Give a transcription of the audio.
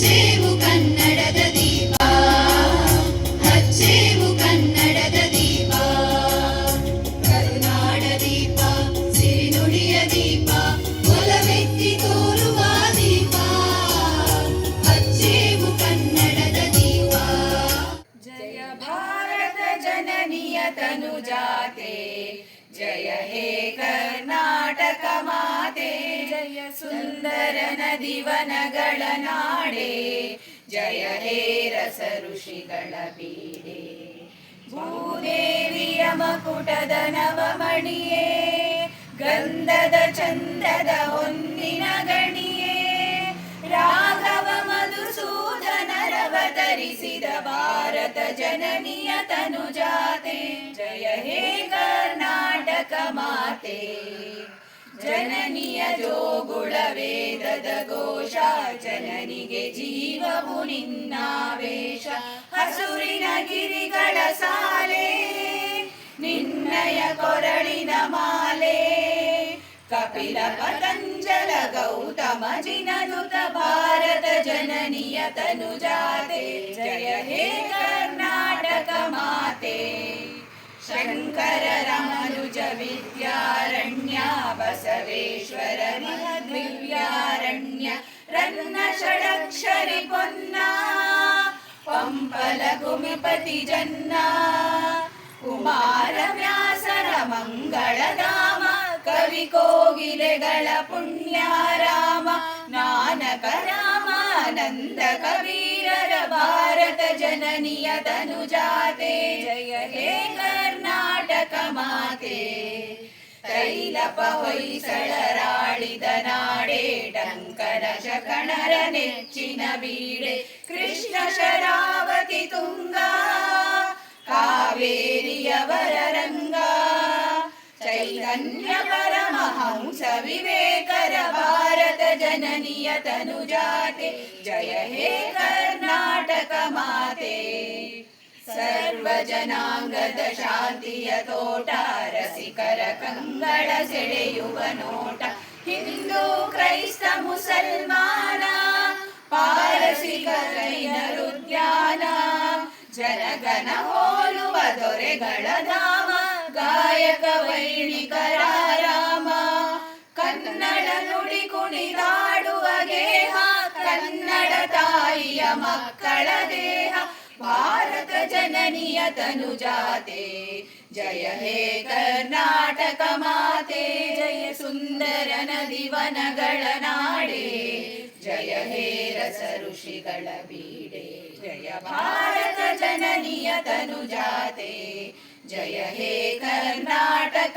ಹಚ್ಚೇವು ಕನ್ನಡದ ದೀಪ ಹಚ್ಚೇವು ಕನ್ನಡದ ದೀಪ. ಕರುನಾಡ ದೀಪ ಸಿರಿನುಡಿಯ ದೀಪ ಒಲವೆತ್ತಿ ತೋರುವ ದೀಪ. ಹಚ್ಚೇವು ಕನ್ನಡದ ದೀಪ. ಜಯ ಭಾರತ ಜನನಿಯ ತನುಜಾತೆ ಜಯ ಹೇ ಕರ್ನಾಟಕ ಮಾತೆ. ಜಯ ಸುಂದರ ನದಿವನಗಳ ನಾಡೆ ಜಯ ಹೇ ರಸ ಋಷಿಗಳ ಬೀಡೆ ಭೂದೇವಿಯ ಮಕುಟದ ನವಮಣಿಯೇ, ಗಂಧದ ಚಂದದ ಹೊನ್ನಿನ ಗಣಿಯೇ. ರಾಘವ ಮಧುಸೂದನರವತರಿಸಿದ ಭಾರತ ಜನನಿಯ ತನುಜಾತೆ. ಜಯ ಹೇ ಕರ್ನಾಟಕ ಮಾತೆ. ಜನನಿಯ ಜೋಗುಳ ವೇದದ ಘೋಷ, ಜನನಿಗೆ ಜೀವವು ನಿನ್ನಾವೇಶ ಹಸುರಿನ ಗಿರಿಗಳ ಸಾಲೆ, ನಿನ್ನಯ ಕೊರಳಿನ ಮಾಲೆ. ಕಪಿಲ ಪತಂಜಲ ಗೌತಮ ಜಿನನುತ ಭಾರತ ಜನನಿಯ ತನುಜಾತೆ. ಜಯ ಹೇ ಶಂಕರ ರಾಮನುಜ ವಿದ್ಯಾರಣ್ಯ ಬಸವೇಶ್ವರ ದಿವ್ಯಾರಣ್ಯ ರನ್ನ ಷಡಕ್ಷರಿ ಪೊನ್ನ ಪಂಪಲ ಕುಮಿಪತಿ ಜನ್ನ ಕುಮಾರ ವ್ಯಾಸರ ಮಂಗಳಧಾಮ ಕವಿ ಕೋಗಿಲೆಗಳ ಪುಣ್ಯಾರಾಮ ನಾನಕ ರಾಮಾನಂದ ಕಬೀರರ ಭಾರತ जननियतनुजाते। जय हे कर्णाटकमाते माते। तैलपवैसराळितनाडे डङ्कर च कणर बीडे। कृष्ण शरावति तुङ्गा कावेरियवरङ्गा चैतन्यपरमहंस विवे ತನುಜಾತೆ ಜಯ ಹೇ ಕರ್ನಾಟಕ ಮಾತೆ. ಸರ್ವ ಜನಾಂಗದ ಶಾಂತಿಯ ತೋಟ, ರಸಿಕರ ಕಂಗಳ ಸೆಳೆಯುವ ನೋಟ. ಹಿಂದೂ ಕ್ರೈಸ್ತ ಮುಸಲ್ಮಾನ, ಪಾರಸಿಕ ಜೈನರುದ್ಯಾನ ಜನಗನ ಹೋಲುವ ದೊರೆಗಳ ಧಾಮ, ಗಾಯಕ ವೈಣಿಕರ ರಾಮ. ಕನ್ನಡ ನುಡಿ ಕುಣಿದಾಡುವ ಗೇಹ ಕನ್ನಡ ತಾಯಿಯ ಮಕ್ಕಳ ದೇಹ, ಭಾರತ ಜನನಿಯ ತನುಜಾತೆ ಜಯ ಹೇ ಕರ್ನಾಟಕ ಮಾತೆ, ಜಯ ಸುಂದರ ನದಿ ವನಗಳ ನಾಡೆ. ಜಯ ಹೇ ರಸ ಋಷಿಗಳ ಬೀಡೆ. ಜಯ ಭಾರತ ಜನನಿಯ ತನುಜಾತೆ ಜಯ ಹೇ ಕರ್ನಾಟಕ